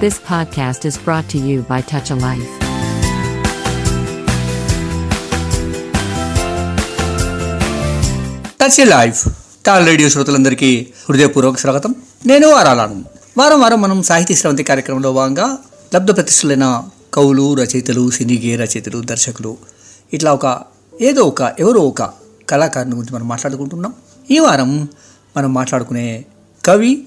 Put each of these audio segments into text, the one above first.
This podcast is brought to you by Touch a Life. Touch life Taal radio శ్రోతలందరికీ హృదయపూర్వక స్వాగతం. నేను వారాలను వారం వారం మనం సాహితీ స్రవంతి కార్యక్రమంలో భాగంగా లబ్ధ ప్రతిష్ఠులైన కవులు రచయితలు సినీ గేయ రచయితలు దర్శకులు ఇట్లా ఒక ఏదో ఒక ఎవరో ఒక కళాకారుని గురించి మనం మాట్లాడుకుంటున్నాం. ఈ వారం మనం మాట్లాడుకునే కవి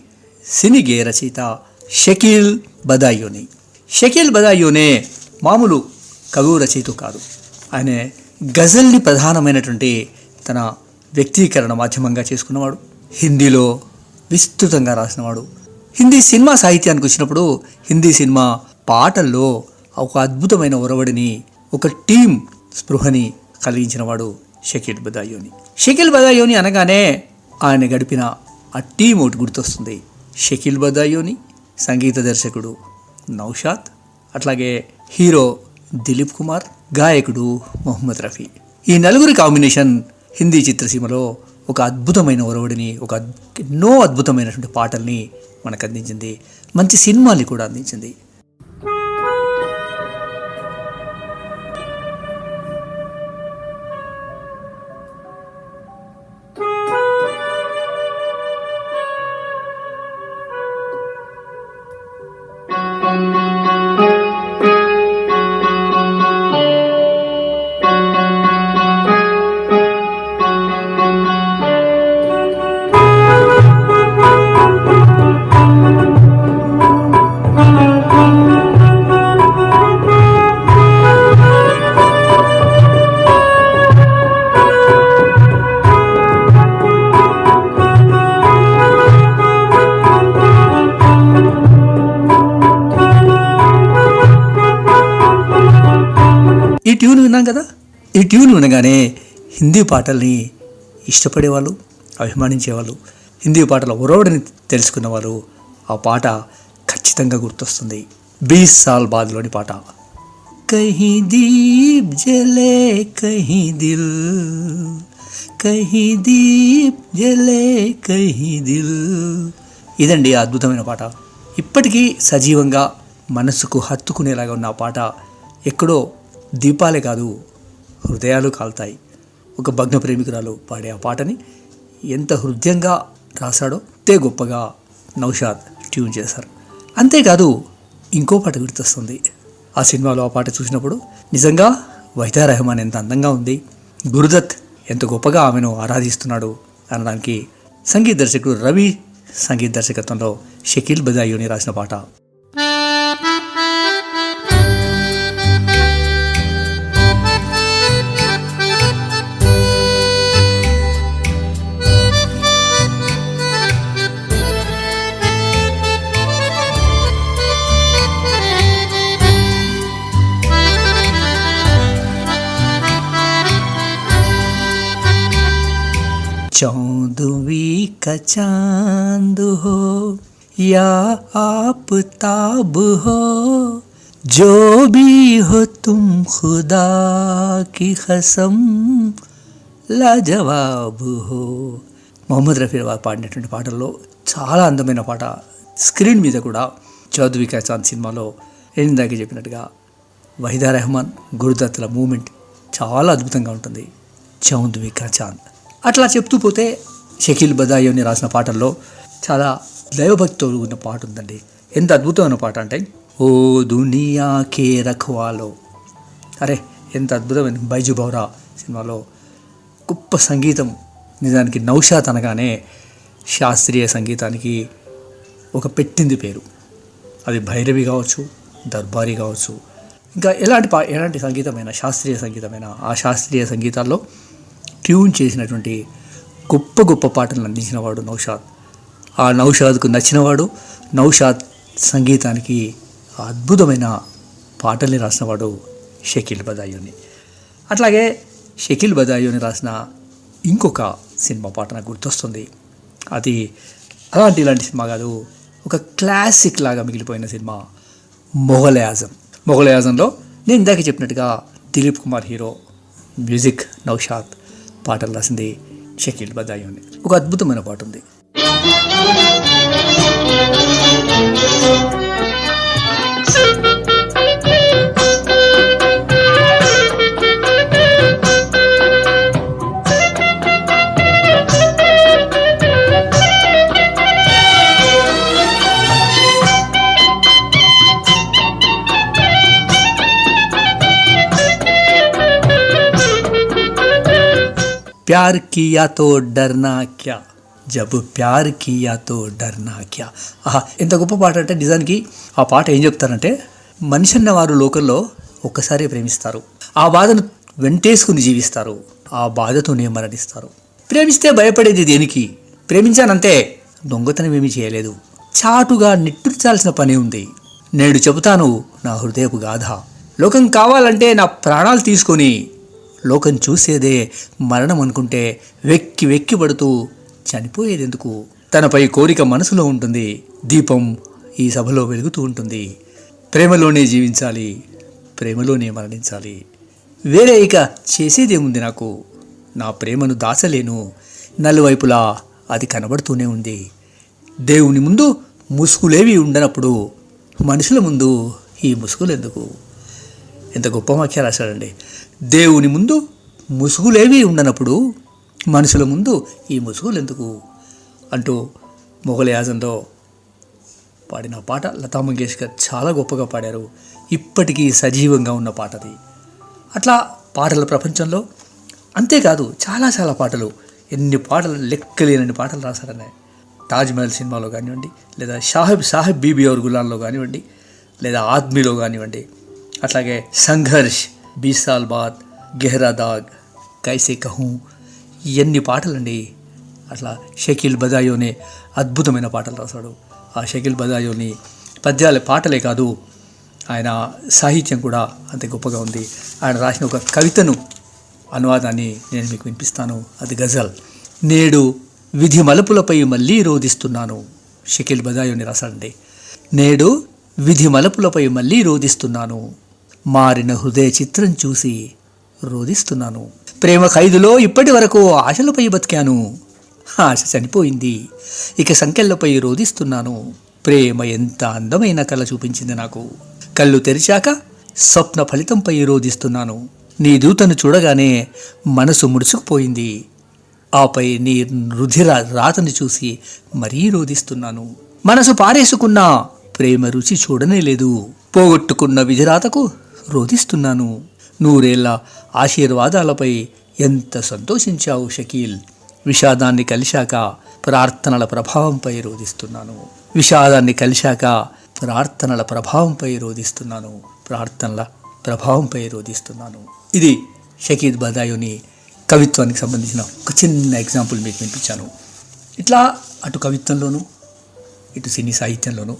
సినీ గేయ రచయిత షకీల్ బదాయోని. షకీల్ బదాయోనే మామూలు కవి రచయిత కాదు. ఆయన గజల్ని ప్రధానమైనటువంటి తన వ్యక్తీకరణ మాధ్యమంగా చేసుకున్నవాడు. హిందీలో విస్తృతంగా రాసినవాడు. హిందీ సినిమా సాహిత్యానికి వచ్చినప్పుడు హిందీ సినిమా పాటల్లో ఒక అద్భుతమైన ఒరవడిని ఒక టీం స్పృహని కలిగించినవాడు షకీల్ బదాయోని. షకీల్ బదాయోని అనగానే ఆయన గడిపిన ఆ టీం ఒకటి గుర్తొస్తుంది. షకీల్ బదాయోని సంగీత దర్శకుడు నౌషాద్ అట్లాగే హీరో దిలీప్ కుమార్ గాయకుడు మొహమ్మద్ రఫీ. ఈ నలుగురి కాంబినేషన్ హిందీ చిత్రసీమలో ఒక అద్భుతమైన ఒరవడిని ఒక ఎన్నో అద్భుతమైనటువంటి పాటల్ని మనకు అందించింది. మంచి సినిమాల్ని కూడా అందించింది. ఈ వినగానే హిందీ పాటల్ని ఇష్టపడేవాళ్ళు అభిమానించేవాళ్ళు. హిందీ పాటల ఉరవడిని తెలుసుకున్నవారు ఆ పాట ఖచ్చితంగా గుర్తొస్తుంది. బీస్ సాల్ బాద్లోని పాట. కహీ దీప్ జలే కహీ దిల్ కహీ దీప్ జలే కహీ దిల్ ఇదండి అద్భుతమైన పాట. ఇప్పటికీ సజీవంగా మనసుకు హత్తుకునేలాగా ఉన్న ఆ పాట ఎక్కడో దీపాలే కాదు హృదయాలు కాలుతాయి. ఒక భగ్న ప్రేమికురాలు పాడే ఆ పాటని ఎంత హృదయంగా రాశాడో అంతే గొప్పగా నౌషాద్ ట్యూన్ చేశారు. అంతేకాదు ఇంకో పాట గుర్తొస్తుంది. ఆ సినిమాలో ఆ పాట చూసినప్పుడు నిజంగా వైదా రెహమాన్ ఎంత అందంగా ఉంది. గురుదత్ ఎంత గొప్పగా ఆమెను ఆరాధిస్తున్నాడు అనడానికి సంగీత దర్శకుడు రవి సంగీత దర్శకత్వంలో షకీల్ బదాయూని రాసిన పాట. चौदवी का चांद हो या आफताब हो जो भी हो तुम खुदा की कसम లాజవాబ్ హో మొహమ్మద్ రఫీ వారు పాడినటువంటి పాటల్లో చాలా అందమైన పాట స్క్రీన్ మీద కూడా చౌదవి కా చాంద్ సినిమాలో నేను ఇందాక చెప్పినట్టుగా వహీదా రెహమాన్ గురుదత్తుల మూమెంట్ చాలా అద్భుతంగా ఉంటుంది చౌదవి కా చాంద్ అట్లా చెప్తూ పోతే షకీల్ బదాయోని రాసిన పాటల్లో చాలా దైవభక్తితో ఉన్న పాట ఉందండి. ఎంత అద్భుతమైన పాట అంటే ఓ దునియా కే రఖవాలో. అరే ఎంత అద్భుతమైన బైజు బౌరా సినిమాలో గొప్ప సంగీతం. నిజానికి నౌషాత్ అనగానే శాస్త్రీయ సంగీతానికి ఒక పెట్టింది పేరు. అది భైరవి కావచ్చు దర్బారీ కావచ్చు. ఇంకా ఎలాంటి పా ఎలాంటి సంగీతమైన శాస్త్రీయ సంగీతమైన ఆ శాస్త్రీయ సంగీతాల్లో ట్యూన్ చేసినటువంటి గొప్ప గొప్ప పాటలను అందించినవాడు నౌషాద్. ఆ నౌషాద్కు నచ్చినవాడు నౌషాద్ సంగీతానికి అద్భుతమైన పాటల్ని రాసినవాడు షకీల్ బదాయూని అట్లాగే షకీల్ బదాయూని రాసిన ఇంకొక సినిమా పాట నాకు గుర్తొస్తుంది. అది అలాంటి ఇలాంటి సినిమా కాదు ఒక క్లాసిక్ లాగా మిగిలిపోయిన సినిమా మొఘల్ మొఘలయాజంలో నేను ఇందాక చెప్పినట్టుగా దిలీప్ కుమార్ హీరో మ్యూజిక్ నౌషాద్. పాటలు రాసింది షకీల్ బదాయూని ఒక అద్భుతమైన పాట ఉంది. ప్యార్ కియాతో డర్నా క్యా జబ్ ప్యార్ కియాతో డర్నా క్యా ఆహా ఎంత గొప్ప పాట అంటే నిజానికి ఆ పాట ఏం చెప్తారంటే మనిషి అన్న వారు లోకంలో ఒక్కసారి ప్రేమిస్తారు. ఆ బాధను వెంటేసుకుని జీవిస్తారు. ఆ బాధతోనే మరణిస్తారు. ప్రేమిస్తే భయపడేది దేనికి? ప్రేమించానంతే దొంగతనం ఏమీ చేయలేదు. చాటుగా నిట్టూర్చాల్సిన పని ఉంది. నేడు చెబుతాను నా హృదయపు గాథ. లోకం కావాలంటే నా ప్రాణాలు తీసుకొని లోకం చూసేదే మరణం అనుకుంటే వెక్కి వెక్కి పడుతూ చనిపోయేదెందుకు? తనపై కోరిక మనసులో ఉంటుంది. దీపం ఈ సభలో వెలుగుతూ ఉంటుంది. ప్రేమలోనే జీవించాలి. ప్రేమలోనే మరణించాలి. వేరే ఇక చేసేదేముంది నాకు? నా ప్రేమను దాచలేను. నలువైపులా అది కనబడుతూనే ఉంది. దేవుని ముందు ముసుగులేవి ఉండనప్పుడు మనుషుల ముందు ఈ ముసుగులు ఎందుకు ఎంత గొప్ప వాక్య రాశాడండి దేవుని ముందు ముసుగులేవి ఉండనప్పుడు మనుషుల ముందు ఈ ముసుగులు ఎందుకు అంటూ మొఘల్ పాడిన పాట లతా మంగేష్కర్ చాలా గొప్పగా పాడారు. ఇప్పటికీ సజీవంగా ఉన్న పాట అది అట్లా పాటల ప్రపంచంలో అంతేకాదు చాలా చాలా పాటలు. ఎన్ని పాటలు లెక్కలేనన్ని పాటలు రాశారనే. తాజ్మహల్ సినిమాలో కానివ్వండి లేదా షాహెబ్ సాహెబ్ బీబీ ఔర్ కానివ్వండి లేదా ఆద్మీలో కానివ్వండి అట్లాగే సంఘర్ష్ బీస్ సాల్ బాద్ గెహ్రా దాగ్ కైసే కహూ ఎన్ని పాటలండి అట్లా షకీల్ బదాయోనే అద్భుతమైన పాటలు రాశాడు. ఆ షకీల్ బదాయోని పద్యాల పాటలే కాదు ఆయన సాహిత్యం కూడా అంత గొప్పగా ఉంది. ఆయన రాసిన ఒక కవితను అనువాదాన్ని నేను మీకు వినిపిస్తాను. అది గజల్. నేడు విధి మలుపులపై మళ్ళీ రోధిస్తున్నాను షకీల్ బదాయోని రాశాడండి. నేడు విధి మలుపులపై మళ్ళీ రోధిస్తున్నాను. మారిన హృదయ చిత్రం చూసి రోధిస్తున్నాను. ప్రేమ ఖైదులో ఇప్పటి వరకు ఆశలపై బతికాను. ఆశ చనిపోయింది. ఇక సంఖ్యలపై రోధిస్తున్నాను. ప్రేమ ఎంత అందమైన కళ చూపించింది నాకు. కళ్ళు తెరిచాక స్వప్న ఫలితంపై రోధిస్తున్నాను. నీ దూతను చూడగానే మనసు ముడుచుకుపోయింది. ఆపై నీ రుధిర రాతను చూసి మరీ రోధిస్తున్నాను. మనసు పారేసుకున్న ప్రేమ రుచి చూడనే లేదు. పోగొట్టుకున్న విధిరాతకు రోధిస్తున్నాను. నూరేళ్ళ ఆశీర్వాదాలపై ఎంత సంతోషించావు షకీల్? విషాదాన్ని కలిశాక ప్రార్థనల ప్రభావంపై రోధిస్తున్నాను. విషాదాన్ని కలిశాక ప్రార్థనల ప్రభావంపై రోధిస్తున్నాను. ప్రార్థనల ప్రభావంపై రోధిస్తున్నాను. ఇది షకీద్ బదాయుని కవిత్వానికి సంబంధించిన ఒక చిన్న ఎగ్జాంపుల్ మీకు వినిపించాను. ఇట్లా అటు కవిత్వంలోనూ ఇటు సినీ సాహిత్యంలోనూ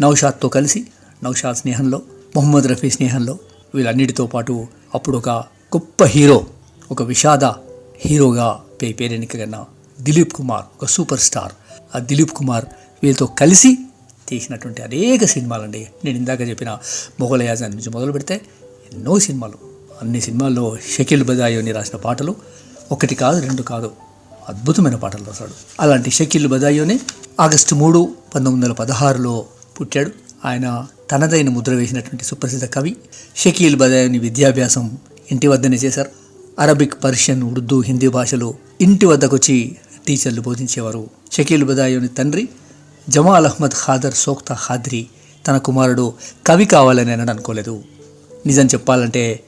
నౌషాద్తో కలిసి నౌషాద్ స్నేహంలో మొహమ్మద్ రఫీ స్నేహంలో వీళ్ళన్నిటితో పాటు అప్పుడు ఒక గొప్ప హీరో ఒక విషాద హీరోగా పే పేరెన్నికగన్న దిలీప్ కుమార్ ఒక సూపర్ స్టార్. ఆ దిలీప్ కుమార్ వీళ్ళతో కలిసి తీసినటువంటి అనేక సినిమాలండి. నేను ఇందాక చెప్పిన మొఘల్ యాజాన్ నుంచి మొదలు పెడితే ఎన్నో సినిమాలు. అన్ని సినిమాల్లో షకీల్ బదాయోని రాసిన పాటలు ఒకటి కాదు రెండు కాదు అద్భుతమైన పాటలు రాశాడు. అలాంటి షకీల్ బదాయోని ఆగస్టు మూడు పంతొమ్మిది వందల పదహారులో పుట్టాడు. ఆయన తనదైన ముద్ర వేసినటువంటి సుప్రసిద్ధ కవి షకీల్ బదాయోని విద్యాభ్యాసం ఇంటి వద్దనే చేశారు. అరబిక్ పర్షియన్ ఉర్దూ హిందీ భాషలు ఇంటి వద్దకు వచ్చి టీచర్లు బోధించేవారు. షకీల్ బదాయోని తండ్రి జమాల్ అహ్మద్ ఖాదర్ సోక్తా ఖాద్రి తన కుమారుడు కవి కావాలని అనడం అనుకోలేదు. నిజం చెప్పాలంటే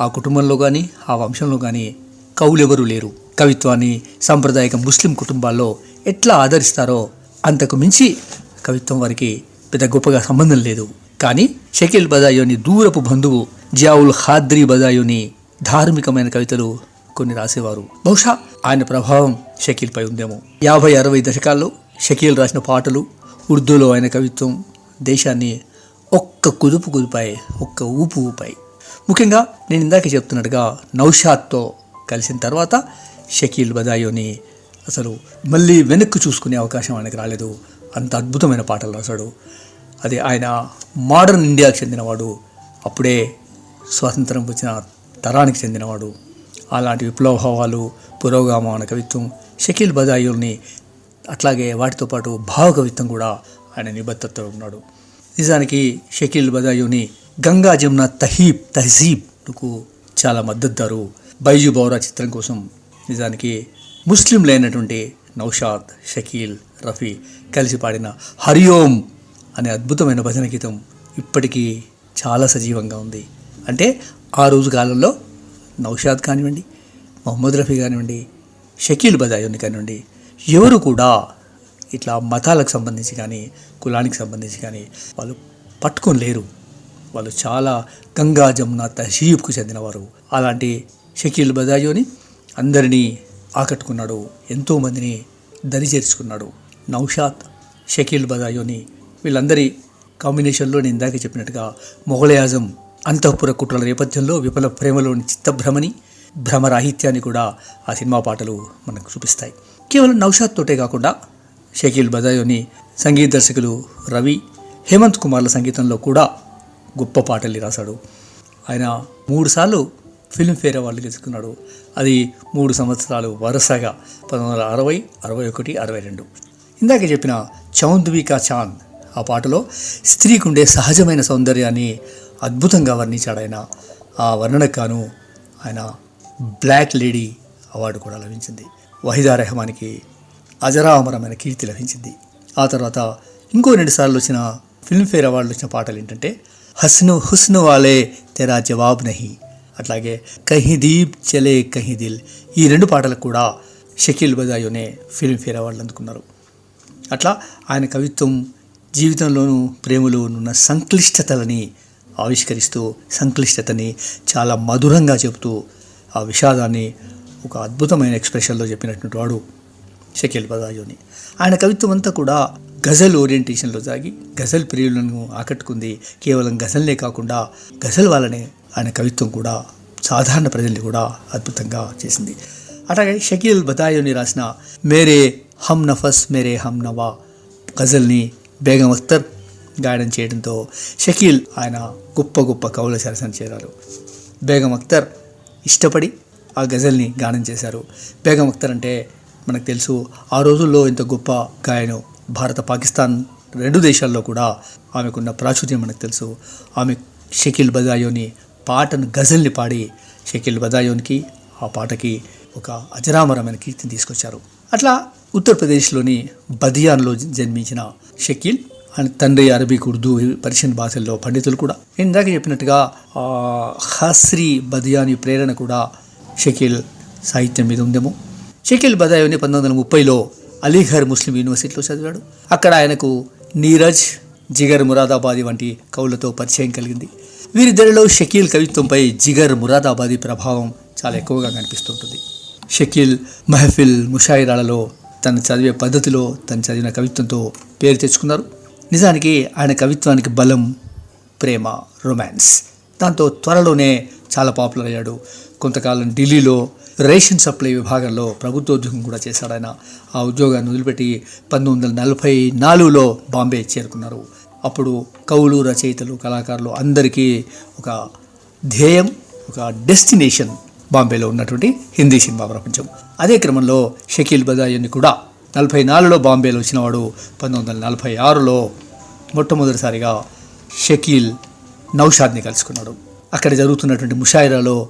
ఆ కుటుంబంలో కానీ ఆ వంశంలో కానీ కవులెవరూ లేరు. కవిత్వాన్ని సాంప్రదాయక ముస్లిం కుటుంబాల్లో ఎట్లా ఆదరిస్తారో అంతకు మించి కవిత్వం వారికి పెద్ద గొప్పగా సంబంధం లేదు. కానీ షకీల్ బదాయోని దూరపు బంధువు జియావుల్ ఖాద్రి బదాయోని ధార్మికమైన కవితలు కొన్ని రాసేవారు. బహుశా ఆయన ప్రభావం షకీల్పై ఉందేమో. యాభై అరవై దశకాల్లో షకీల్ రాసిన పాటలు ఉర్దూలో ఆయన కవిత్వం దేశాన్ని ఒక్క కుదుపు కుదుపై ఒక్క ఊపు ఊపాయి. ముఖ్యంగా నేను ఇందాక చెప్తున్నట్టుగా నౌషాద్తో కలిసిన తర్వాత షకీల్ బదాయోని అసలు మళ్ళీ వెనక్కి చూసుకునే అవకాశం ఆయనకు రాలేదు. అంత అద్భుతమైన పాటలు రాశాడు. అది ఆయన మోడర్న్ ఇండియాకు చెందినవాడు. అప్పుడే స్వాతంత్రం వచ్చిన తరానికి చెందినవాడు. అలాంటి విప్లవ పురోగామన పురోగమన కవిత్వం షకీల్ బదాయుల్ని అట్లాగే వాటితో పాటు భావ కవిత్వం కూడా ఆయన నిబద్ధతతో ఉన్నాడు. నిజానికి షకీల్ బదాయుని గంగా జమున తహీబ్ తహజీబ్కు చాలా మద్దతుదారు. బైజు బౌరా చిత్రం కోసం నిజానికి ముస్లింలైనటువంటి నౌషాద్ షకీల్ రఫీ కలిసి పాడిన హరియోం అనే అద్భుతమైన భజన గీతం ఇప్పటికీ చాలా సజీవంగా ఉంది. అంటే ఆ రోజు కాలంలో నౌషాద్ కానివ్వండి మొహమ్మద్ రఫీ కానివ్వండి షకీల్ బజాయుని కానివ్వండి ఎవరు కూడా ఇట్లా మతాలకు సంబంధించి కానీ కులానికి సంబంధించి కానీ వాళ్ళు పట్టుకొని లేరు. వాళ్ళు చాలా గంగా జమున తహజీబ్కు చెందినవారు. అలాంటి షకీల్ బజాయోని అందరినీ ఆకట్టుకున్నాడు ఎంతోమందిని దరి చేర్చుకున్నాడు నౌషాద్ షకీల్ బదాయోని వీళ్ళందరి కాంబినేషన్లో నేను ఇందాక చెప్పినట్టుగా మొఘలయాజం అంతఃపుర కుట్రల నేపథ్యంలో విఫల ప్రేమలోని చిత్తభ్రమని భ్రమరాహిత్యాన్ని కూడా ఆ సినిమా పాటలు మనకు చూపిస్తాయి. కేవలం నౌషాద్ తోటే కాకుండా షకీల్ బదాయోని సంగీత దర్శకులు రవి హేమంత్ కుమార్ల సంగీతంలో కూడా గొప్ప పాటల్ని రాశాడు. ఆయన మూడుసార్లు ఫిల్మ్ఫేర్ అవార్డు గెలుచుకున్నాడు. అది మూడు సంవత్సరాలు వరుసగా పంతొమ్మిది వందల అరవై అరవై ఒకటి అరవై రెండు. ఇందాక చెప్పిన చౌంద్వికా చాంద్ ఆ పాటలో స్త్రీకి ఉండే సహజమైన సౌందర్యాన్ని అద్భుతంగా వర్ణించాడు ఆయన. ఆ వర్ణనకు గాను ఆయన బ్లాక్ లేడీ అవార్డు కూడా లభించింది. వహీదా రెహమాన్కి అజరామరమైన కీర్తి లభించింది. ఆ తర్వాత ఇంకో రెండు సార్లు వచ్చిన ఫిల్మ్ఫేర్ అవార్డులు వచ్చిన పాటలు ఏంటంటే హస్ను హుస్ను వాలే తెరా జవాబ్ నహి. అట్లాగే కహి దీప్ చలే కహి దిల్. ఈ రెండు పాటలకు కూడా షకీల్ బదాయోనే ఫిల్మ్ఫేర్ అవార్డులు అందుకున్నారు. అట్లా ఆయన కవిత్వం జీవితంలోనూ ప్రేమలో ఉన్న సంక్లిష్టతలని ఆవిష్కరిస్తూ సంక్లిష్టతని చాలా మధురంగా చెబుతూ ఆ విషాదాన్ని ఒక అద్భుతమైన ఎక్స్ప్రెషన్లో చెప్పినటువంటి వాడు షకీల్ బదాయోని. ఆయన కవిత్వం అంతా కూడా గజల్ ఓరియంటేషన్లో సాగి గజల్ ప్రియులను ఆకట్టుకుంది. కేవలం గజల్నే కాకుండా గజల్ వాళ్ళనే ఆయన కవిత్వం కూడా సాధారణ ప్రజల్ని కూడా అద్భుతంగా చేసింది. అలాగే షకీల్ బదాయోని రాసిన మేరే హమ్ నఫస్ మేరే హమ్ నవా గజల్ని బేగం అఖ్తర్ గాయనం చేయడంతో షకీల్ ఆయన గొప్ప గొప్ప కవుల సరసన చేరారు. బేగం అఖ్తర్ ఇష్టపడి ఆ గజల్ని గానం చేశారు. బేగం అఖ్తర్ అంటే మనకు తెలుసు ఆ రోజుల్లో ఇంత గొప్ప గాయను భారత పాకిస్తాన్ రెండు దేశాల్లో కూడా ఆమెకున్న ప్రాచుర్యం మనకు తెలుసు. ఆమె షకీల్ బదాయోని పాటను గజల్ని పాడి షకీల్ బదాయోన్కి ఆ పాటకి ఒక అజరామరమైన కీర్తిని తీసుకొచ్చారు. అట్లా ఉత్తరప్రదేశ్లోని బదియాన్లో జన్మించిన షకీల్ ఆయన తండ్రి అరబిక్ ఉర్దూ పర్షియన్ భాషల్లో పండితులు కూడా. నేను ఇందాక చెప్పినట్టుగా హస్రీ బదియాని ప్రేరణ కూడా షకీల్ సాహిత్యం మీద ఉందేమో. షకీల్ బదాయోని పంతొమ్మిది వందల ముప్పైలో అలీఘర్ ముస్లిం యూనివర్సిటీలో చదివాడు. అక్కడ ఆయనకు నీరజ్ జిగర్ మురాదాబాది వంటి కవులతో పరిచయం కలిగింది. వీరిద్దరిలో షకీల్ కవిత్వంపై జిగర్ మురాదాబాది ప్రభావం చాలా ఎక్కువగా కనిపిస్తుంటుంది షకీల్ మహఫిల్ ముషాయిరాలలో తను చదివే పద్ధతిలో తను చదివిన కవిత్వంతో పేరు తెచ్చుకున్నారు. నిజానికి ఆయన కవిత్వానికి బలం ప్రేమ రొమాన్స్ దాంతో త్వరలోనే చాలా పాపులర్ అయ్యాడు. కొంతకాలం ఢిల్లీలో రేషన్ సప్లై విభాగంలో ప్రభుత్వ ఉద్యోగం కూడా చేశాడు ఆయన. ఆ ఉద్యోగాన్ని వదిలిపెట్టి పంతొమ్మిది వందల నలభై నాలుగులో బాంబే చేరుకున్నారు. అప్పుడు కవులు రచయితలు కళాకారులు అందరికీ ఒక ధ్యేయం ఒక డెస్టినేషన్ బాంబేలో ఉన్నటువంటి హిందీ సినిమా ప్రపంచం. అదే క్రమంలో షకీల్ బదాయన్ని కూడా నలభై నాలుగులో బాంబేలో వచ్చినవాడు పంతొమ్మిది వందల నలభై ఆరులో మొట్టమొదటిసారిగా షకీల్ నౌషాద్ని కలుసుకున్నాడు. అక్కడ జరుగుతున్నటువంటి ముషాయిరాలో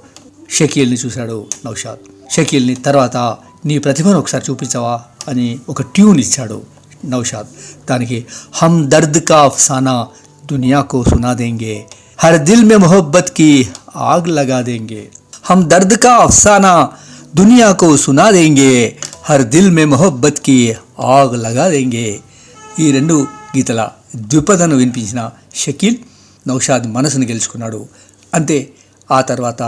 షకీల్ని చూశాడు నౌషాద్. షకీల్ని తర్వాత నీ ప్రతిభను ఒకసారి చూపించవా? అని ఒక ట్యూన్ ఇచ్చాడు నౌషాద్. దానికి హమ్ దర్ద్ కా అఫ్సానా దునియా కో సునా దేంగే హర్ దిల్ మే మొహబ్బత్కి ఆగ్ లగా దేంగే हम दर्द का अफसाना दुनिया को सुना देंगे हर दिल में मोहब्बत की ఆగ్ లగా దేంగే ఈ రెండు గీతల ద్విపదను వినిపించిన షకీల్ నౌషాద్ మనసును గెలుచుకున్నాడు అంతే ఆ తర్వాత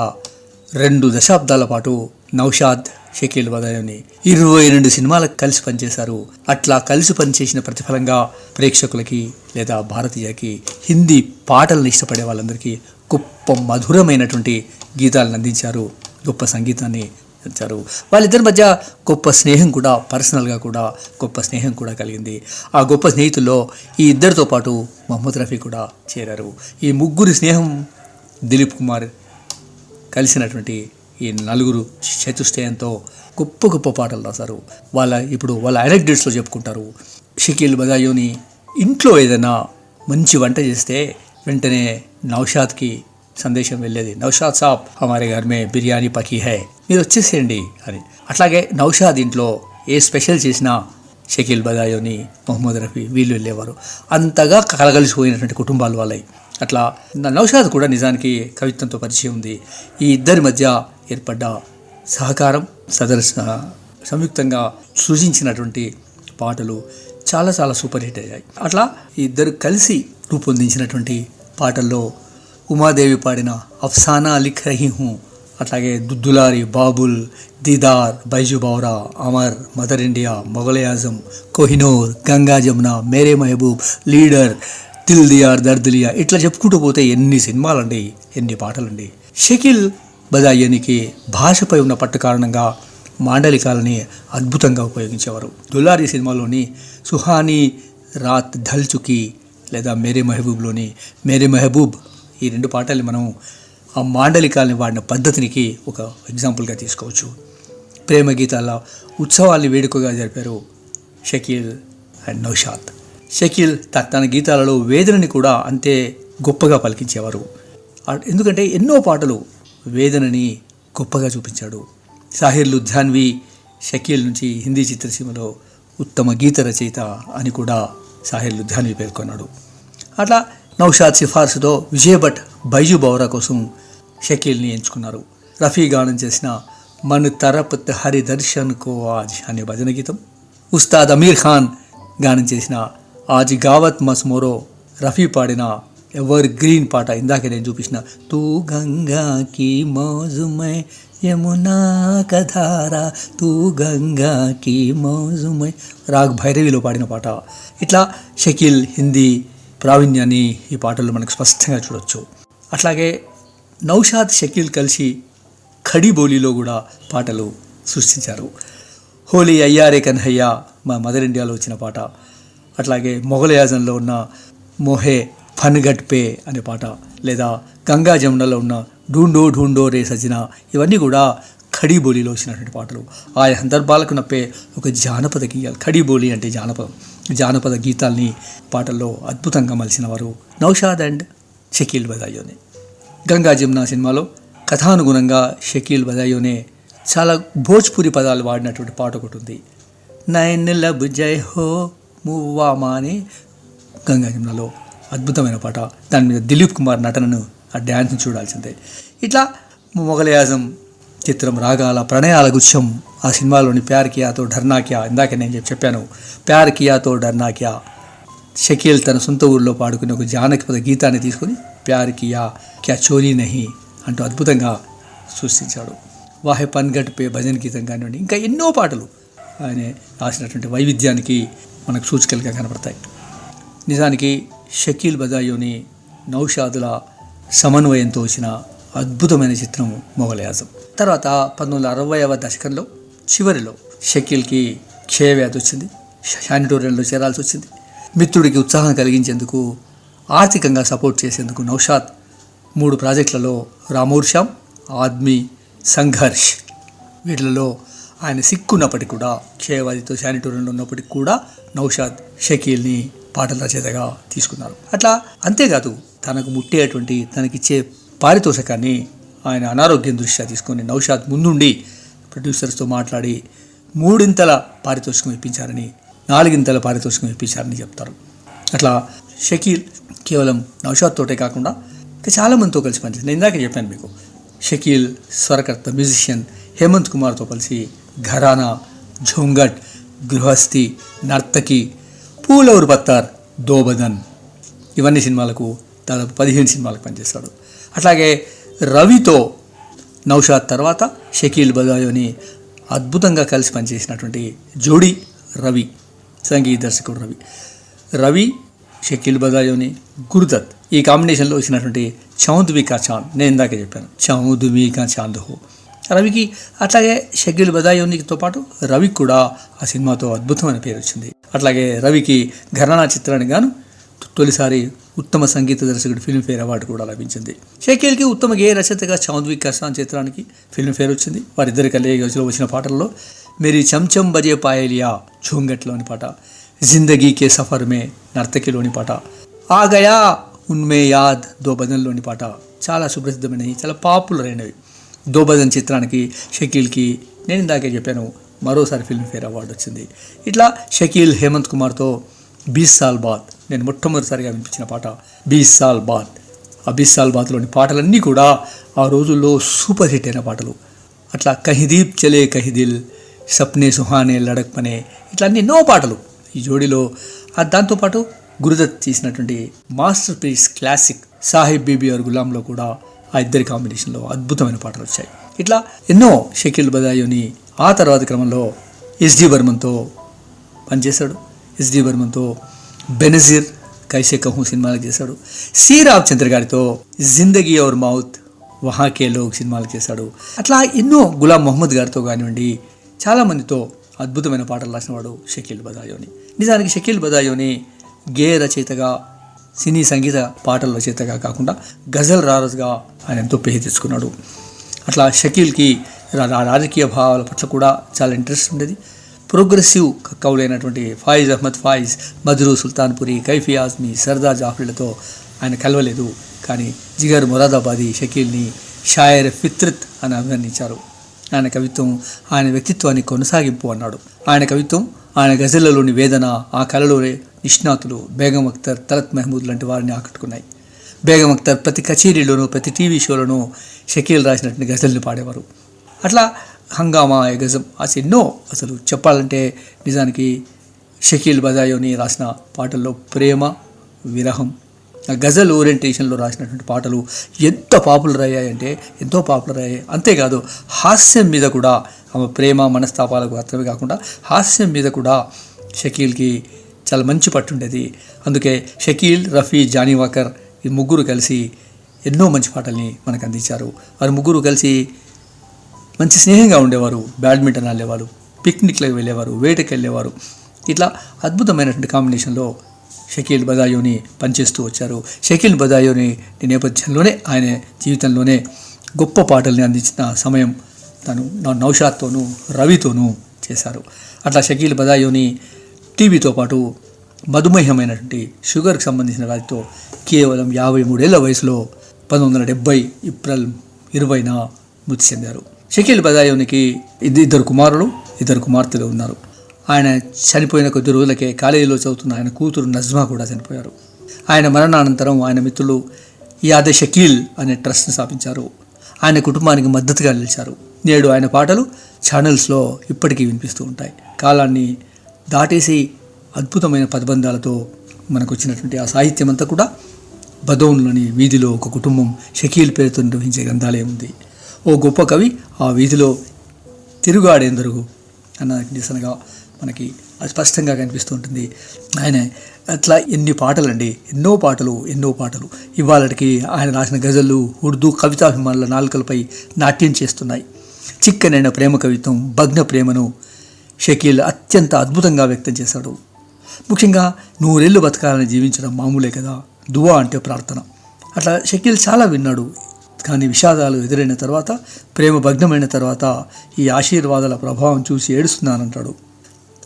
రెండు దశాబ్దాల పాటు నౌషాద్ షకీల్ బదాయోని ఇరవై రెండు సినిమాలకు కలిసి పనిచేశారు అట్లా కలిసి పనిచేసిన ప్రతిఫలంగా ప్రేక్షకులకి లేదా భారతీయకి హిందీ పాటలను ఇష్టపడే వాళ్ళందరికీ గొప్ప మధురమైనటువంటి గీతాలను అందించారు గొప్ప సంగీతాన్ని అందించారు. వాళ్ళిద్దరి మధ్య గొప్ప స్నేహం కూడా పర్సనల్గా కూడా గొప్ప స్నేహం కూడా కలిగింది. ఆ గొప్ప స్నేహితుల్లో ఈ ఇద్దరితో పాటు మహమ్మద్ రఫీ కూడా చేరారు. ఈ ముగ్గురి స్నేహం దిలీప్ కుమార్ కలిసినటువంటి ఈ నలుగురు చతుష్టయంతో గొప్ప గొప్ప పాటలు రాశారు. వాళ్ళ ఇప్పుడు వాళ్ళ అనెక్డేట్స్లో చెప్పుకుంటారు. షకీల్ బదాయోని ఇంట్లో ఏదైనా మంచి వంట చేస్తే వెంటనే నౌషాద్కి సందేశం వెళ్ళేది. నౌషాద్ సాబ్ హమారే ఘర్ మే బిర్యానీ పకి హై. మీరు వచ్చేసేయండి అని. అట్లాగే నౌషాద్ ఇంట్లో ఏ స్పెషల్ చేసినా షకీల్ బదాయోని మొహమ్మద్ రఫీ వీళ్ళు వెళ్ళేవారు. అంతగా కలగలిసిపోయినటువంటి కుటుంబాలు వాళ్ళవి అట్లా నౌషాద్ కూడా నిజానికి కవిత్వంతో పరిచయం ఉంది. ఈ ఇద్దరి మధ్య ఏర్పడ్డ సహకారం సదర్శ సంయుక్తంగా సృజించినటువంటి పాటలు చాలా చాలా సూపర్ హిట్ అయ్యాయి. అట్లా ఇద్దరు కలిసి రూపొందించినటువంటి పాటల్లో ఉమాదేవి పాడిన అఫ్సానా అలిఖ్ రహీ హూ అట్లాగే Dulari Babul Deedar Baiju Bawra Amar Mother India Mughal e Azam Azam Kohinoor Ganga Jamuna Mere Mehboob Leader Dil Diya Dard Liya ఇట్లా చెప్పుకుంటూ పోతే ఎన్ని సినిమాలండి ఎన్ని పాటలండి. షకిల్ బదాయనికి భాషపై ఉన్న పట్టు కారణంగా మాండలికాలని అద్భుతంగా ఉపయోగించేవారు. దులారి సినిమాలోని సుహానీ రాత్ ఢల్చుకి లేదా మేరే మహబూబ్లోని మేరే మహబూబ్ ఈ రెండు పాటల్ని మనం ఆ మాండలికాలని వాడిన పద్ధతినికి ఒక ఎగ్జాంపుల్గా తీసుకోవచ్చు. ప్రేమ గీతాల ఉత్సవాల్ని వేడుకగా జరిపారు షకీల్ అండ్ నౌషాద్. షకీల్ తన గీతాలలో వేదనని కూడా అంతే గొప్పగా పలికించేవారు. ఎందుకంటే ఎన్నో పాటలు వేదనని గొప్పగా చూపించాడు. సాహిర్ లుధ్యాన్వి షకీల్ నుంచి హిందీ చిత్రసీమలో ఉత్తమ గీత రచయిత అని కూడా సాహిర్ లుధ్యాన్వి పేర్కొన్నాడు. అట్లా నౌషాద్ సిఫార్సుతో విజయ్ భట్ బైజు బౌరా కోసం షకీల్ని ఎంచుకున్నారు. రఫీ గానం చేసిన మన్ తరపత్ హరి దర్శన్ కో ఆజ్ అనే భజన గీతం. ఉస్తాద్ అమీర్ ఖాన్ గానం చేసిన ఆజ్ గావత్ మస్మోరో రఫీ పాడిన ఎవర్ గ్రీన్ పాట ఇందాక నేను చూపించిన. తూ గంగాకి మౌజుమై యమునా కధారా తూ గంగా కి మౌజుమై రాగ్ భైరవిలో పాడిన పాట. ఇట్లా షకీల్ హిందీ ప్రావీణ్యాన్ని ఈ పాటల్లో మనకు స్పష్టంగా చూడొచ్చు. అట్లాగే నౌషాద్ షకీల్ కలిసి ఖడీ బోలీలో కూడా పాటలు సృష్టించారు. హోలీ అయ్యారే కన్హయ్య మా మదర్ ఇండియాలో వచ్చిన పాట. అట్లాగే మొఘల్ యాజంలో ఉన్న మోహే ఫన్గట్ పే అనే పాట లేదా గంగా జమునలో ఉన్న ఢూండో ఢూండో రే సజిన ఇవన్నీ కూడా ఖడీ బోలీలో వచ్చినటువంటి పాటలు. ఆయా సందర్భాలకు నప్పే ఒక జానపద గీయాలి. ఖడీ బోలీ అంటే జానపదం. జానపద గీతాల్ని పాటల్లో అద్భుతంగా మలిసిన వారు నౌషాద్ అండ్ షకీల్ బదాయోనే. గంగా జమున సినిమాలో కథానుగుణంగా షకీల్ బదాయోనే చాలా భోజ్పూరి పదాలు వాడినటువంటి పాట ఒకటి ఉంది. నైన్ లబ్ జై హో మువ్వామా అని గంగా జమునలో అద్భుతమైన పాట. దాని మీద దిలీప్ కుమార్ నటనను ఆ డ్యాన్స్ని చూడాల్సిందే. ఇట్లా మొఘలయాజం చిత్రం రాగాల ప్రణయాల గుచ్చం ఆ సినిమాలోని ప్యార్ కియాతో ఢర్నా క్యా ఇందాక నేను చెప్పి చెప్పాను. ప్యార్ కియాతో డర్నా క్యా. షకీల్ తన సొంత ఊరిలో పాడుకునే ఒక జానపద గీతాన్ని తీసుకొని ప్యార్ కియా క్యా చోరీ నహి అంటూ అద్భుతంగా సృష్టించాడు. వాహే పన్గట్ పే భజన్ గీతం కానివ్వండి ఇంకా ఎన్నో పాటలు ఆయన రాసినటువంటి వైవిధ్యానికి మనకు సూచికలుగా కనపడతాయి. నిజానికి షకీల్ బజాయోని నౌషాదుల సమన్వయంతో వచ్చిన అద్భుతమైన చిత్రం మొఘలయాజం తర్వాత పంతొమ్మిది వందల అరవైవ దశకంలో చివరిలో షకీల్కి క్షయవ్యాధి వచ్చింది. శానిటోరియంలో చేరాల్సి వచ్చింది. మిత్రుడికి ఉత్సాహం కలిగించేందుకు ఆర్థికంగా సపోర్ట్ చేసేందుకు నౌషాద్ మూడు ప్రాజెక్టులలో రామోర్షాం ఆద్మీ సంఘర్ష్ వీటిలలో ఆయన సిక్కున్నప్పటికీ కూడా క్షయవాదితో శానిటోరియంలో ఉన్నప్పటికీ కూడా నౌషాద్ షకీల్ని పాటల రచయితగా తీసుకున్నారు. అట్లా అంతేకాదు తనకు ముట్టేటువంటి తనకిచ్చే పారితోషకాన్ని ఆయన అనారోగ్యం దృష్ట్యా తీసుకొని నౌషాద్ ముందుండి ప్రొడ్యూసర్స్తో మాట్లాడి మూడింతల పారితోషికం ఇప్పించారని నాలుగింతల పారితోషికం ఇప్పించారని చెప్తారు. అట్లా షకీల్ కేవలం నౌషాద్ తోటే కాకుండా ఇంకా చాలామందితో కలిసి పనిచేసింది నేను ఇందాక చెప్పాను మీకు షకీల్ స్వరకర్త మ్యూజిషియన్ హేమంత్ కుమార్తో కలిసి ఘరానా ఝోంగట్ గృహస్థి నర్తకి పూలౌర్ పత్తార్ దోబదన్ ఇవన్నీ సినిమాలకు దాదాపు పదిహేను సినిమాలకు పనిచేస్తాడు. అట్లాగే రవితో నౌషాద్ తర్వాత షకీల్ బదాయోని అద్భుతంగా కలిసి పనిచేసినటువంటి జోడీ రవి సంగీత దర్శకుడు రవి. రవి షకీల్ బదాయోని గురుదత్. ఈ కాంబినేషన్లో వచ్చినటువంటి చౌద్వి కా చాంద్. నేను ఇందాక చెప్పాను చౌద్వి కా చాంద్ హో. రవికి అట్లాగే షకీల్ బదాయోనితో పాటు రవికి కూడా ఆ సినిమాతో అద్భుతమైన పేరు వచ్చింది. అట్లాగే రవికి ఘరానా చిత్రానికి గాను తొలిసారి ఉత్తమ సంగీత దర్శకుడు ఫిల్మ్ఫేర్ అవార్డు కూడా లభించింది. షకీల్కి ఉత్తమ గేయ రచయితగా చౌద్వి కర్సాన్ చిత్రానికి ఫిల్మ్ఫేర్ వచ్చింది. వారిద్దరి కలియగలో వచ్చిన పాటల్లో మేరీ చంచం బజే పాయలియా ఝూంగట్లోని పాట జిందగీ కే సఫర్ మే నర్తకిలోని పాట ఆ గయా ఉన్మే యాద్ దోబదన్లోని పాట చాలా సుప్రసిద్ధమైనవి చాలా పాపులర్ అయినవి దోబదన్ చిత్రానికి షకీల్కి నేను ఇందాకే చెప్పాను మరోసారి ఫిల్మ్ఫేర్ అవార్డు వచ్చింది. ఇట్లా షకీల్ హేమంత్ కుమార్తో బీస్ సాల్ బాద్ నేను మొట్టమొదటిసారిగా వినిపించిన పాట బీసాల్ బాత్ ఆ బీసాల్ బాత్లోని పాటలన్నీ కూడా ఆ రోజుల్లో సూపర్ హిట్ అయిన పాటలు. అట్లా కహిదీప్ చలే కహిదిల్ సప్నే సుహానే లడక్ పనే ఇట్లా ఎన్నో పాటలు ఈ జోడీలో. దాంతోపాటు గురుదత్ చేసినటువంటి masterpiece classic Sahib Bibi are గులాంలో కూడా ఆ ఇద్దరి కాంబినేషన్లో అద్భుతమైన పాటలు వచ్చాయి. ఇట్లా ఎన్నో షకీల్ బదాయోని ఆ తర్వాత క్రమంలో ఎస్డి బర్మన్తో పనిచేశాడు. ఎస్డి బర్మన్తో బెనజీర్ కైసే కహూ సినిమాలు చేశాడు. సి రామచంద్ర గారితో జిందగీ ఔర్ మౌత్ వహాకే లోక్ సినిమాలు చేశాడు. అట్లా ఎన్నో గులాం మొహమ్మద్ గారితో కానివ్వండి చాలామందితో అద్భుతమైన పాటలు రాసినవాడు షకీల్ బదాయోని. నిజానికి షకీల్ బదాయోని గేయ రచయితగా సినీ సంగీత పాటల రచయితగా కాకుండా గజల్ రారజ్గా ఆయన ఎంతో పేరు తెచ్చుకున్నాడు. అట్లా షకీల్కి రా- రా- రాజకీయ భావాల పట్ల కూడా చాలా ఇంట్రెస్ట్ ఉండేది. ప్రోగ్రెసివ్ కవులైనటువంటి ఫాయిజ్ అహ్మద్ ఫాయిజ్ మధురు సుల్తాన్పురి కైఫీ ఆజ్మీ సర్దా జాఫ్రీలతో ఆయన కలవలేదు. కానీ జిగర్ మొరాదాబాది షకీల్ని షాయర్ ఫిత్రత్ అని అభివర్ణించారు. ఆయన కవిత్వం ఆయన వ్యక్తిత్వాన్ని కొనసాగింపు అన్నాడు. ఆయన కవిత్వం ఆయన గజళ్ళలోని వేదన ఆ కళలోనే నిష్ణాతులు బేగం అఖ్తర్ తలత్ మహమూద్ లాంటి వారిని ఆకట్టుకున్నాయి. బేగం అఖ్తర్ ప్రతి కచేరీలోనూ ప్రతి టీవీ షోలోనూ షకీల్ రాసినటువంటి గజల్ని పాడేవారు. అట్లా హంగామా ఎగజం గజం అసలు ఎన్నో అసలు చెప్పాలంటే నిజానికి షకీల్ బజాయోని రాసిన పాటల్లో ప్రేమ విరహం ఆ గజల్ ఓరియంటేషన్లో రాసినటువంటి పాటలు ఎంత పాపులర్ అయ్యాయంటే ఎంతో పాపులర్ అయ్యాయి అంతేకాదు హాస్యం మీద కూడా ఆమె ప్రేమ మనస్తాపాలకు మాత్రమే కాకుండా హాస్యం మీద కూడా షకీల్కి చాలా మంచి పట్టుండేది. అందుకే షకీల్ రఫీ జానీ వాకర్ ఈ ముగ్గురు కలిసి ఎన్నో మంచి పాటల్ని మనకు అందించారు. వారు ముగ్గురు కలిసి మంచి స్నేహంగా ఉండేవారు బ్యాడ్మింటన్ ఆడేవారు పిక్నిక్లకు వెళ్ళేవారు వేటకి వెళ్ళేవారు. ఇట్లా అద్భుతమైనటువంటి కాంబినేషన్లో షకీల్ బదాయోని పనిచేస్తూ వచ్చారు. షకీల్ బదాయోని నేపథ్యంలోనే ఆయన జీవితంలోనే గొప్ప పాటల్ని అందించిన సమయం తను నౌషాద్తోనూ రవితోనూ చేశారు. అట్లా షకీల్ బదాయోని టీవీతో పాటు మధుమేహమైనటువంటి షుగర్కి సంబంధించిన వారితో కేవలం యాభై మూడేళ్ళ వయసులో పంతొమ్మిది వందల డెబ్బై ఏప్రిల్ ఇరవైన మృతి చెందారు. షకీల్ బదాయోనికి ఇద్ద- ఇద్దరు కుమారులు ఇద్దరు కుమార్తెలు ఉన్నారు. ఆయన చనిపోయిన కొద్ది రోజులకే కాలేజీలో చదువుతున్న ఆయన కూతురు నజ్మా కూడా చనిపోయారు. ఆయన మరణానంతరం ఆయన మిత్రులు యాద షకీల్ అనే ట్రస్ట్ని స్థాపించారు. ఆయన కుటుంబానికి మద్దతుగా నిలిచారు. నేడు ఆయన పాటలు ఛానల్స్లో ఇప్పటికీ వినిపిస్తూ ఉంటాయి. కాలాన్ని దాటేసి అద్భుతమైన పదబంధాలతో మనకు వచ్చినటువంటి ఆ సాహిత్యం అంతా కూడా బదౌన్లోని వీధిలో ఒక కుటుంబం షకీల్ పేరుతో నిర్వహించే గ్రంథాలయం ఉంది. ఓ గొప్ప కవి ఆ వీధిలో తిరుగాడేందరు అన్న నిరసనగా మనకి అది స్పష్టంగా కనిపిస్తూ ఉంటుంది. ఆయన అట్లా ఎన్ని పాటలండి. ఎన్నో పాటలు ఎన్నో పాటలు. ఇవాళకి ఆయన రాసిన గజల్లు ఉర్దూ కవితాభిమానుల నాలుకలపై నాట్యం చేస్తున్నాయి. చిక్కనైన ప్రేమ కవిత్వం భగ్న ప్రేమను షకీల్ అత్యంత అద్భుతంగా వ్యక్తం చేశాడు. ముఖ్యంగా నూరేళ్ళు బతకాలని జీవించడం మామూలే కదా. దువా అంటే ప్రార్థన. అట్లా షకీల్ చాలా విన్నాడు. కానీ విషాదాలు ఎదురైన తర్వాత ప్రేమ భగ్నమైన తర్వాత ఈ ఆశీర్వాదాల ప్రభావం చూసి ఏడుస్తున్నానంటాడు.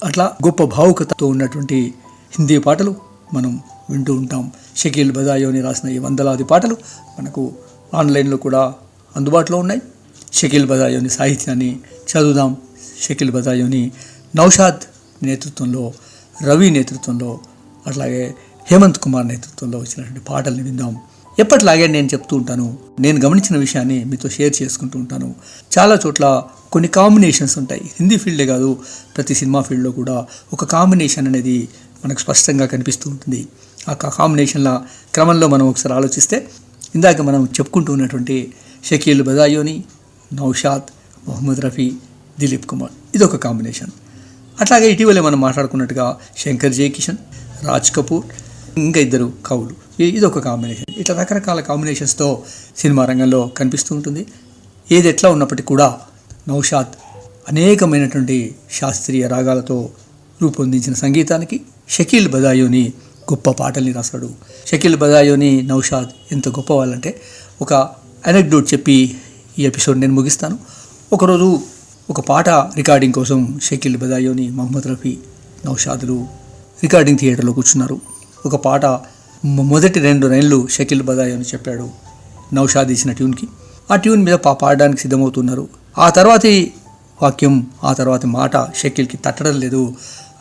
అట్లా గొప్ప భావుకతతో ఉన్నటువంటి హిందీ పాటలు మనం వింటూ ఉంటాం. షకీల్ బదాయోని రాసిన ఈ వందలాది పాటలు మనకు ఆన్లైన్లో కూడా అందుబాటులో ఉన్నాయి. షకీల్ బదాయోని సాహిత్యాన్ని చదువుదాం. షకీల్ బదాయోని నౌషాద్ నేతృత్వంలో రవి నేతృత్వంలో అట్లాగే హేమంత్ కుమార్ నేతృత్వంలో వచ్చినటువంటి పాటల్ని విందాం. ఎప్పటిలాగే నేను చెప్తూ ఉంటాను. నేను గమనించిన విషయాన్ని మీతో షేర్ చేసుకుంటూ ఉంటాను. చాలా చోట్ల కొన్ని కాంబినేషన్స్ ఉంటాయి. హిందీ ఫీల్డే కాదు ప్రతి సినిమా ఫీల్డ్లో కూడా ఒక కాంబినేషన్ అనేది మనకు స్పష్టంగా కనిపిస్తూ ఉంటుంది. ఆ కా- కాంబినేషన్ల క్రమంలో మనం ఒకసారి ఆలోచిస్తే ఇందాక మనం చెప్పుకుంటూ ఉన్నటువంటి షకీల్ బదాయోని నౌషాద్ మొహమ్మద్ రఫీ దిలీప్ కుమార్ ఇదొక కాంబినేషన్ అట్లాగే ఇటీవలే మనం మాట్లాడుకున్నట్టుగా శంకర్ జయకిషన్ రాజ్ కపూర్ ఇంకా ఇద్దరు కవులు. ఇది ఇదొక కాంబినేషన్ ఇట్లా రకరకాల కాంబినేషన్స్తో సినిమా రంగంలో కనిపిస్తూ ఉంటుంది. ఏది ఎట్లా ఉన్నప్పటికీ కూడా నౌషాద్ అనేకమైనటువంటి శాస్త్రీయ రాగాలతో రూపొందించిన సంగీతానికి షకీల్ బదాయోని గొప్ప పాటల్ని రాశాడు. షకీల్ బదాయోని నౌషాద్ ఎంత గొప్ప వాళ్ళంటే ఒక అనెక్డోట్ చెప్పి ఈ ఎపిసోడ్ నేను ముగిస్తాను. ఒకరోజు ఒక పాట రికార్డింగ్ కోసం షకీల్ బదాయోని మహమ్మద్ రఫీ నౌషాదులు రికార్డింగ్ థియేటర్లో కూర్చున్నారు. ఒక పాట మొదటి రెండు లైన్లు షకీల్ అని చెప్పాడు. నౌషాద్ ఇచ్చిన ట్యూన్కి. ఆ ట్యూన్ మీద పా పాడడానికి సిద్ధమవుతున్నారు. ఆ తర్వాతి వాక్యం ఆ తర్వాతి మాట షకీల్కి తట్టడం లేదు.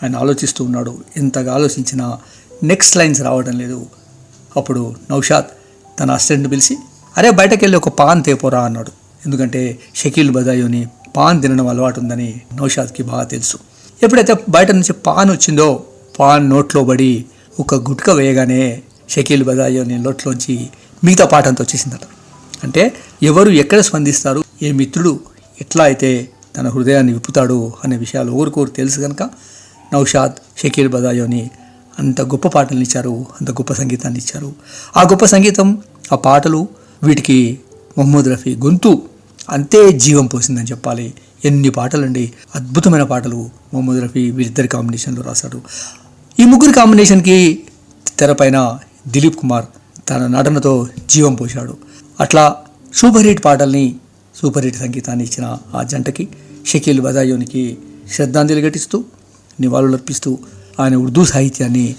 ఆయన ఆలోచిస్తూ ఉన్నాడు. ఎంతగా ఆలోచించినా నెక్స్ట్ లైన్స్ రావడం లేదు. అప్పుడు నౌషాద్ తన అసిస్టెంట్ పిలిచి అరే బయటకు వెళ్ళి ఒక పాన్ తేపోరా అన్నాడు. ఎందుకంటే షకీల్ బదాయోని పాన్ తినడం అలవాటు ఉందని నౌషాద్కి బాగా తెలుసు. ఎప్పుడైతే బయట నుంచి పాన్ వచ్చిందో పాన్ నోట్లో పడి ఒక గుట్క వేయగానే షకీల్ బజాయోని లోట్లోంచి మిగతా పాట అంతా వచ్చేసిందట. అంటే ఎవరు ఎక్కడ స్పందిస్తారు ఏ మిత్రుడు ఎట్లా అయితే తన హృదయాన్ని విప్పుతాడు అనే విషయాలు ఒకరికొకరు తెలుసు కనుక నౌషాద్ షకీల్ బదాయోని అంత గొప్ప పాటలు ఇచ్చారు అంత గొప్ప సంగీతాన్ని ఇచ్చారు. ఆ గొప్ప సంగీతం ఆ పాటలు వీటికి మొహమ్మద్ రఫీ గొంతు అంతే జీవం పోసిందని చెప్పాలి. ఎన్ని పాటలండి అద్భుతమైన పాటలు మొహమ్మద్ రఫీ వీరిద్దరి కాంబినేషన్లో రాశాడు. ఈ ముగ్గురి కాంబినేషన్కి తెరపైన దిలీప్ కుమార్ తన నటనతో జీవం పోశాడు. అట్లా సూపర్ హిట్ పాటల్ని సూపర్ హిట్ సంగీతాన్ని ఇచ్చిన ఆ జంటకి షకీల్ బదాయోనికి శ్రద్ధాంజలి ఘటిస్తూ నివాళులర్పిస్తూ ఆయన ఉర్దూ సాహిత్యాన్ని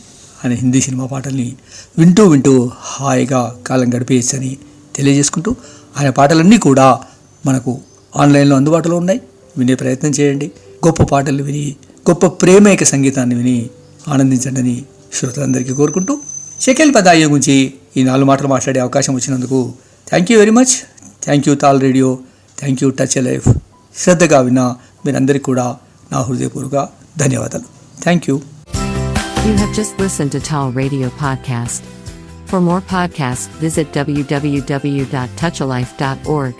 ఆయన హిందీ సినిమా పాటల్ని వింటూ వింటూ హాయిగా కాలం గడిపేయచ్చని తెలియజేసుకుంటూ ఆయన పాటలన్నీ కూడా మనకు ఆన్లైన్లో అందుబాటులో ఉన్నాయి. వినే ప్రయత్నం చేయండి. గొప్ప పాటలు విని గొప్ప ప్రేమైక సంగీతాన్ని విని ఆనందించండి శ్రోతలందరికీ కోరుకుంటూ షకెల్ పదాయం గురించి ఈ నాలుగు మాటలు మాట్లాడే అవకాశం వచ్చినందుకు thank you very much thank you Taal radio thank you touch life శ్రద్ధగా విన్న మీరందరికీ కూడా నా హృదయపూర్వక ధన్యవాదాలు. Thank you You have just listened to Tall Radio Podcast. For more podcasts, visit www.touchalife.org.